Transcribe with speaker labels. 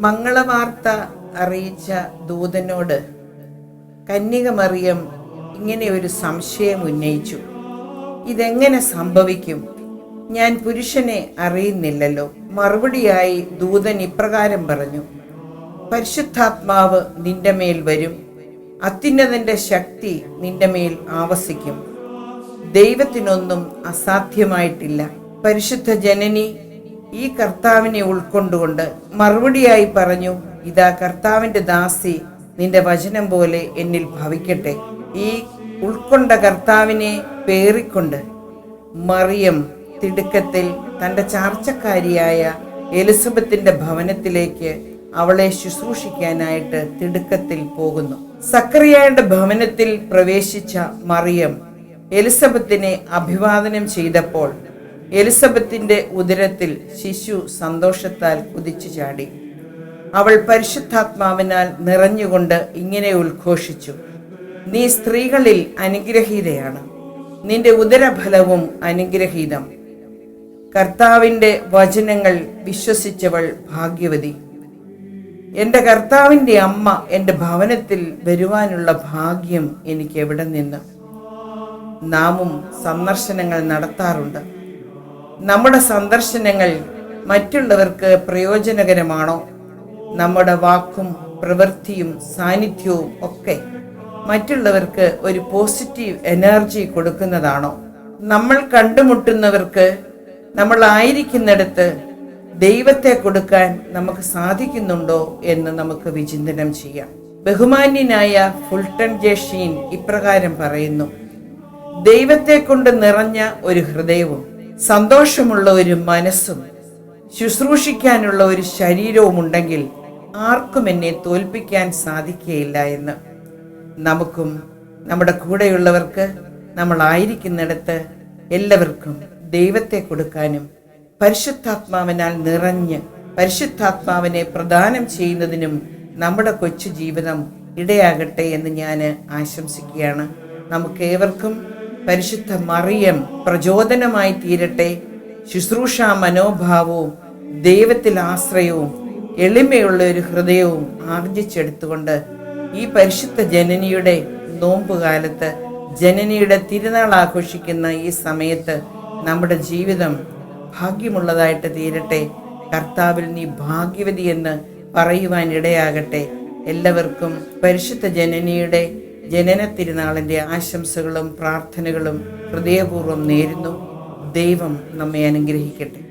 Speaker 1: മംഗളവാർത്ത അറിയിച്ച ദൂതനോട് കന്യക മറിയം ഇങ്ങനെ ഒരു സംശയം ഉന്നയിച്ചു. ഇതെങ്ങനെ സംഭവിക്കും? ഞാൻ പുരുഷനെ അറിയുന്നില്ലല്ലോ. മറുപടിയായി ദൂതൻ ഇപ്രകാരം പറഞ്ഞു പരിശുദ്ധാത്മാവ് നിന്റെ മേൽ വരും. അത്യുന്നതന്റെ ശക്തി നിന്റെ മേൽ ആവസിക്കും. ദൈവത്തിനൊന്നും അസാധ്യമായിട്ടില്ല. പരിശുദ്ധ ജനനി ഈ കർത്താവിനെ ഉൾക്കൊണ്ടുകൊണ്ട് മറുപടിയായി പറഞ്ഞു ഇതാ കർത്താവിന്റെ ദാസി നിന്റെ വചനം പോലെ എന്നിൽ ഭവിക്കട്ടെ. ഈ ഉൾക്കൊണ്ട കർത്താവിനെ പേറിക്കൊണ്ട് മറിയം തിടുക്കത്തിൽ തന്റെ ചാർച്ചക്കാരിയായ എലിസബത്തിന്റെ ഭവനത്തിലേക്ക് അവളെ ശുശ്രൂഷിക്കാനായിട്ട് തിടുക്കത്തിൽ പോകുന്നു. സക്കറിയായുടെ ഭവനത്തിൽ പ്രവേശിച്ച മറിയം എലിസബത്തിനെ അഭിവാദനം ചെയ്തപ്പോൾ എലിസബത്തിന്റെ ഉദരത്തിൽ ശിശു സന്തോഷത്താൽ കുതിച്ചു ചാടി. അവൾ പരിശുദ്ധാത്മാവിനാൽ നിറഞ്ഞുകൊണ്ട് ഇങ്ങനെ ഉദ്ഘോഷിച്ചു നീ സ്ത്രീകളിൽ അനുഗ്രഹീതയാണ്. നിന്റെ ഉദരഫലവും അനുഗ്രഹീതം. കർത്താവിന്റെ വചനങ്ങൾ വിശ്വസിച്ചവൾ ഭാഗ്യവതി. എന്റെ കർത്താവിന്റെ അമ്മ എന്റെ ഭവനത്തിൽ വരുവാനുള്ള ഭാഗ്യം എനിക്ക് എവിടെ നിന്ന്? നാമും സന്ദർശനങ്ങൾ നടത്താറുണ്ട്. നമ്മുടെ സന്ദർശനങ്ങൾ മറ്റുള്ളവർക്ക് പ്രയോജനകരമാണോ? നമ്മുടെ വാക്കും പ്രവൃത്തിയും സാന്നിധ്യവും ഒക്കെ മറ്റുള്ളവർക്ക് ഒരു പോസിറ്റീവ് എനർജി കൊടുക്കുന്നതാണോ? നമ്മൾ കണ്ടുമുട്ടുന്നവർക്ക് നമ്മൾ ആയിരിക്കുന്നിടത്ത് ദൈവത്തെ കൊടുക്കാൻ നമുക്ക് സാധിക്കുന്നുണ്ടോ എന്ന് നമുക്ക് വിചിന്തനം ചെയ്യാം. ബഹുമാന്യനായ ഫുൾട്ടൺ ജേഷീൻ ഇപ്രകാരം പറയുന്നു ദൈവത്തെ കൊണ്ട് നിറഞ്ഞ ഒരു ഹൃദയവും സന്തോഷമുള്ള ഒരു മനസ്സും ശുശ്രൂഷിക്കാനുള്ള ഒരു ശരീരവും ഉണ്ടെങ്കിൽ ആർക്കും എന്നെ തോൽപ്പിക്കാൻ സാധിക്കുകയില്ല എന്ന്. നമുക്കും നമ്മുടെ കൂടെയുള്ളവർക്ക് നമ്മളായിരിക്കുന്നിടത്ത് എല്ലാവർക്കും ദൈവത്തെ കൊടുക്കാനും പരിശുദ്ധാത്മാവിനാൽ നിറഞ്ഞ് പരിശുദ്ധാത്മാവിനെ പ്രദാനം ചെയ്യുന്നതിനും നമ്മുടെ കൊച്ചു ജീവിതം ഇടയാകട്ടെ എന്ന് ഞാൻ ആശംസിക്കുകയാണ്. നമുക്കേവർക്കും പരിശുദ്ധ മറിയം പ്രചോദനമായി തീരട്ടെ. ശുശ്രൂഷ മനോഭാവവും ദൈവത്തിൽ ആശ്രയവും എളിമയുള്ള ഒരു ഹൃദയവും ആർജിച്ചെടുത്തുകൊണ്ട് ഈ പരിശുദ്ധ ജനനിയുടെ നോമ്പുകാലത്ത് ജനനിയുടെ തിരുനാൾ ആഘോഷിക്കുന്ന ഈ സമയത്ത് നമ്മുടെ ജീവിതം ഭാഗ്യമുള്ളതായിട്ട് തീരട്ടെ. കർത്താവിൽ നീ ഭാഗ്യവതി എന്ന് പറയുവാൻ ഇടയാകട്ടെ എല്ലാവർക്കും പരിശുദ്ധ ജനനിയുടെ ജനന തിരുനാളിന്റെ ആശംസകളും പ്രാർത്ഥനകളും ഹൃദയപൂർവം നേരുന്നു. ദൈവം നമ്മെ അനുഗ്രഹിക്കട്ടെ.